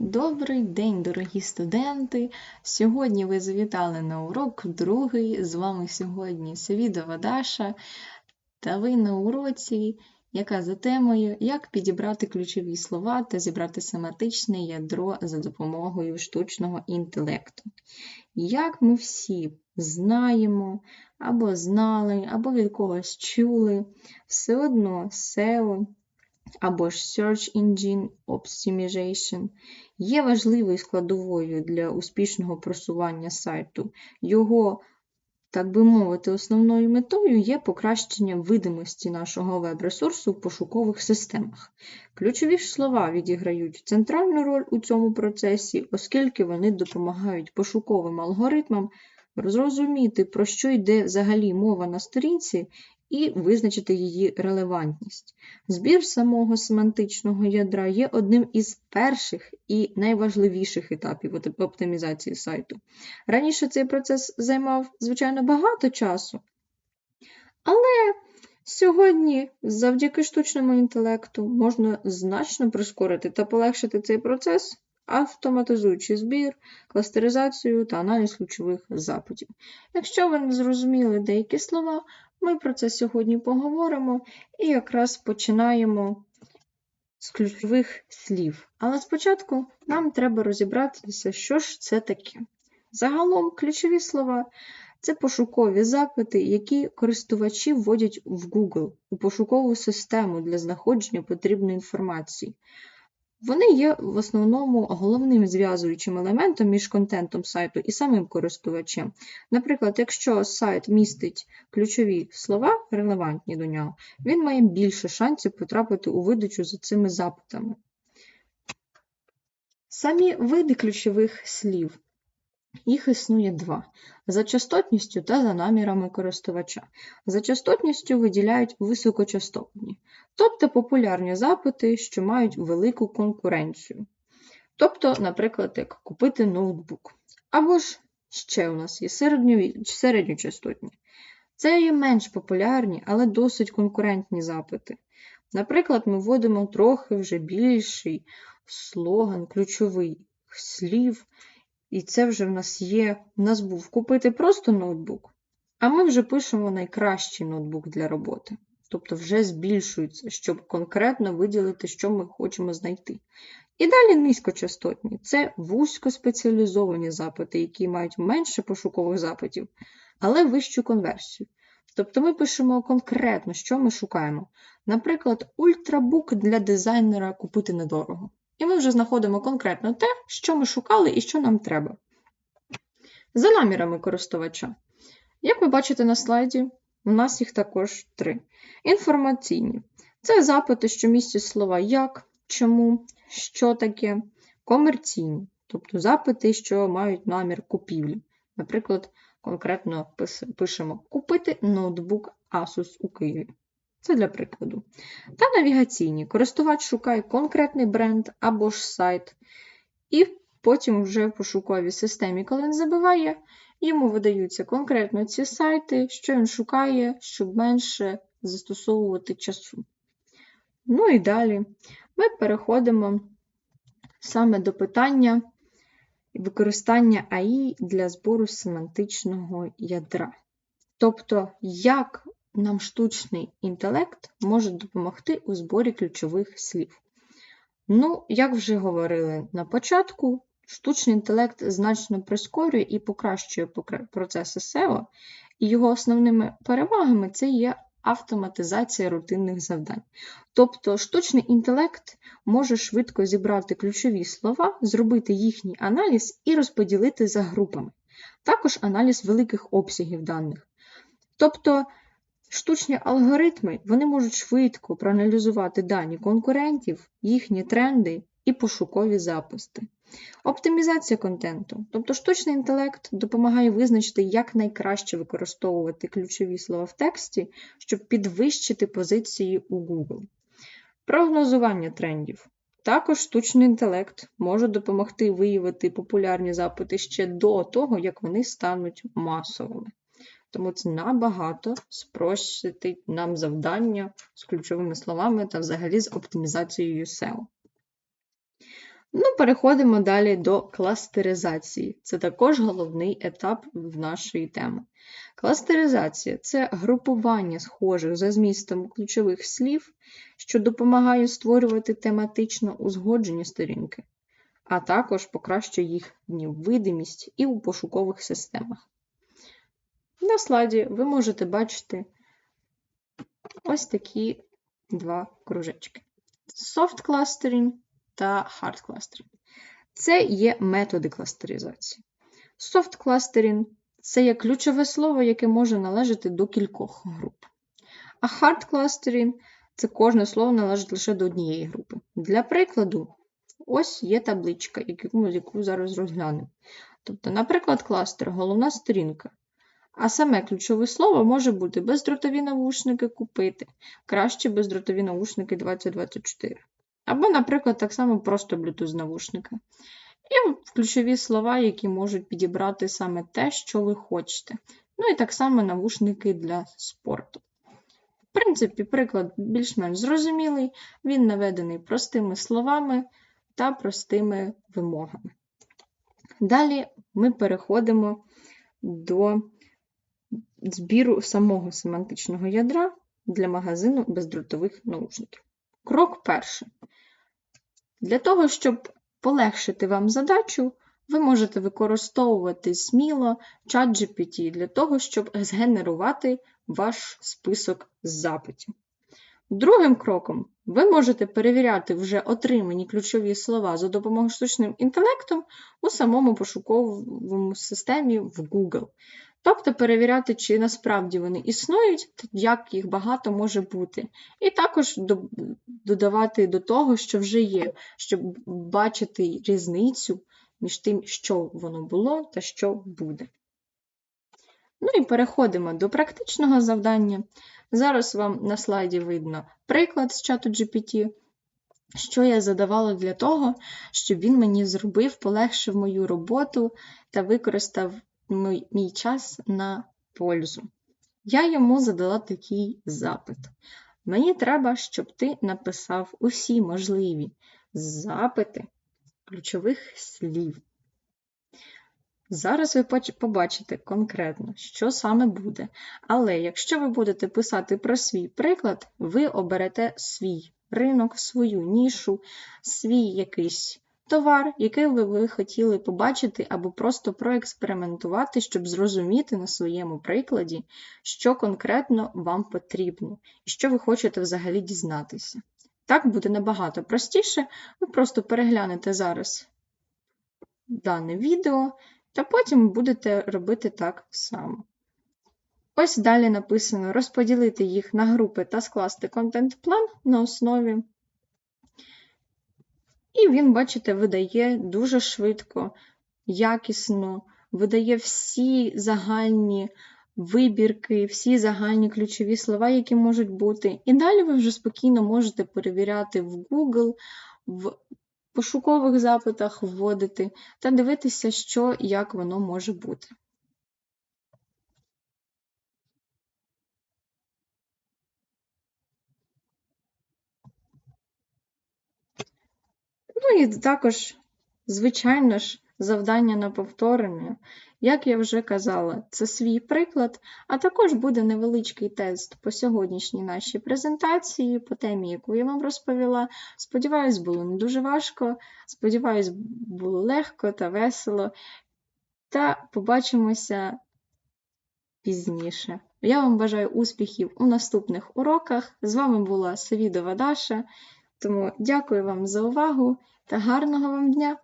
Добрий день, дорогі студенти! Сьогодні ви завітали на урок другий. З вами сьогодні Свідова Даша, та ви на уроці, яка за темою Як підібрати ключові слова та зібрати семантичне ядро за допомогою штучного інтелекту. Як ми всі знаємо, або знали, або від когось чули, все одно SEO або ж Search Engine Optimization є важливою складовою для успішного просування сайту. Його, так би мовити, основною метою є покращення видимості нашого веб-ресурсу в пошукових системах. Ключові ж слова відіграють центральну роль у цьому процесі, оскільки вони допомагають пошуковим алгоритмам зрозуміти, про що йде взагалі мова на сторінці, і визначити її релевантність. Збір самого семантичного ядра є одним із перших і найважливіших етапів оптимізації сайту. Раніше цей процес займав, звичайно, багато часу, але сьогодні, завдяки штучному інтелекту, можна значно прискорити та полегшити цей процес. Автоматизуючи збір, кластеризацію та аналіз ключових запитів. Якщо ви не зрозуміли деякі слова, ми про це сьогодні поговоримо і якраз починаємо з ключових слів. Але спочатку нам треба розібратися, що ж це таке. Загалом, ключові слова це пошукові запити, які користувачі вводять в Google у пошукову систему для знаходження потрібної інформації. Вони є в основному головним зв'язуючим елементом між контентом сайту і самим користувачем. Наприклад, якщо сайт містить ключові слова, релевантні до нього, він має більше шансів потрапити у видачу за цими запитами. Самі види ключових слів їх існує два: за частотністю та за намірами користувача. За частотністю виділяють високочастотні, тобто популярні запити, що мають велику конкуренцію. Тобто, наприклад, як купити ноутбук. Або ж ще у нас є середньочастотні. Це є менш популярні, але досить конкурентні запити. Наприклад, ми вводимо трохи вже більший слоган, ключовий слів, і це вже в нас є. У нас був купити просто ноутбук, а ми вже пишемо найкращий ноутбук для роботи. Тобто вже збільшується, щоб конкретно виділити, що ми хочемо знайти. І далі низькочастотні це вузькоспеціалізовані запити, які мають менше пошукових запитів, але вищу конверсію. Тобто ми пишемо конкретно, що ми шукаємо. Наприклад, ультрабук для дизайнера купити недорого. І ми вже знаходимо конкретно те, що ми шукали і що нам треба. За намірами користувача. Як ви бачите на слайді, у нас їх також три. Інформаційні це запити, що містять слова як, чому, що таке, комерційні, тобто запити, що мають намір купівлі. Наприклад, конкретно пишемо Купити ноутбук Asus у Києві. Це для прикладу. Та навігаційні. Користувач шукає конкретний бренд або ж сайт, і потім вже в пошуковій системі, коли він забиває, йому видаються конкретно ці сайти, що він шукає, щоб менше застосовувати часу. Ну і далі ми переходимо саме до питання використання АІ для збору семантичного ядра. Тобто, як нам штучний інтелект може допомогти у зборі ключових слів. Ну, як вже говорили на початку, штучний інтелект значно прискорює і покращує процеси SEO, і його основними перевагами це є автоматизація рутинних завдань. Тобто штучний інтелект може швидко зібрати ключові слова, зробити їхній аналіз і розподілити за групами. Також аналіз великих обсягів даних. Тобто Штучні алгоритми вони можуть швидко проаналізувати дані конкурентів, їхні тренди і пошукові записи. Оптимізація контенту, тобто штучний інтелект допомагає визначити, як найкраще використовувати ключові слова в тексті, щоб підвищити позиції у Google. Прогнозування трендів. Також штучний інтелект може допомогти виявити популярні запити ще до того, як вони стануть масовими. Тому це набагато спрощить нам завдання з ключовими словами та взагалі з оптимізацією SEO. Ну, переходимо далі до кластеризації. Це також головний етап в нашої теми. Кластеризація це групування схожих за змістом ключових слів, що допомагає створювати тематично узгоджені сторінки, а також покращує їхню видимість і у пошукових системах. На слайді ви можете бачити ось такі два кружечки: Soft clustering та hard clustering. Це є методи кластеризації. Soft clustering – це є ключове слово, яке може належати до кількох груп. А hard clustering – це кожне слово належить лише до однієї групи. Для прикладу, ось є табличка, яку, зараз розглянемо. Тобто, наприклад, кластер головна сторінка. А саме ключове слово може бути бездротові навушники купити, краще бездротові навушники 2024. Або, наприклад, так само просто Bluetooth навушники. І ключові слова, які можуть підібрати саме те, що ви хочете. Ну і так само навушники для спорту. В принципі, приклад більш-менш зрозумілий, він наведений простими словами та простими вимогами. Далі ми переходимо до збіру самого семантичного ядра для магазину бездротових наушників. Крок перший. Для того, щоб полегшити вам задачу, ви можете використовувати сміло ChatGPT для того, щоб згенерувати ваш список запитів. Другим кроком ви можете перевіряти вже отримані ключові слова за допомогою штучним інтелектом у самому пошуковому системі в Google. Тобто перевіряти, чи насправді вони існують, як їх багато може бути. І також додавати до того, що вже є, щоб бачити різницю між тим, що воно було та що буде. Ну і переходимо до практичного завдання. Зараз вам на слайді видно приклад з чату GPT, що я задавала для того, щоб він мені зробив, полегшив мою роботу та використав мій, час на пользу. Я йому задала такий запит. Мені треба, щоб ти написав усі можливі запити ключових слів. Зараз ви побачите конкретно, що саме буде. Але якщо ви будете писати про свій приклад, ви оберете свій ринок, свою нішу, свій якийсь товар, який ви, хотіли побачити або просто проекспериментувати, щоб зрозуміти на своєму прикладі, що конкретно вам потрібно і що ви хочете взагалі дізнатися. Так буде набагато простіше, ви просто переглянете зараз дане відео, та потім будете робити так само. Ось далі написано розподілити їх на групи та скласти контент-план на основі і він, бачите, видає дуже швидко, якісно, видає всі загальні вибірки, всі загальні ключові слова, які можуть бути. І далі ви вже спокійно можете перевіряти в Google, в пошукових запитах вводити та дивитися, що як воно може бути. Ну і також, звичайно ж, завдання на повторення. Як я вже казала, це свій приклад, а також буде невеличкий тест по сьогоднішній нашій презентації, по темі, яку я вам розповіла. Сподіваюсь, було не дуже важко. Сподіваюсь, було легко та весело. Та побачимося пізніше. Я вам бажаю успіхів у наступних уроках. З вами була Савідова Даша. Тому дякую вам за увагу та гарного вам дня!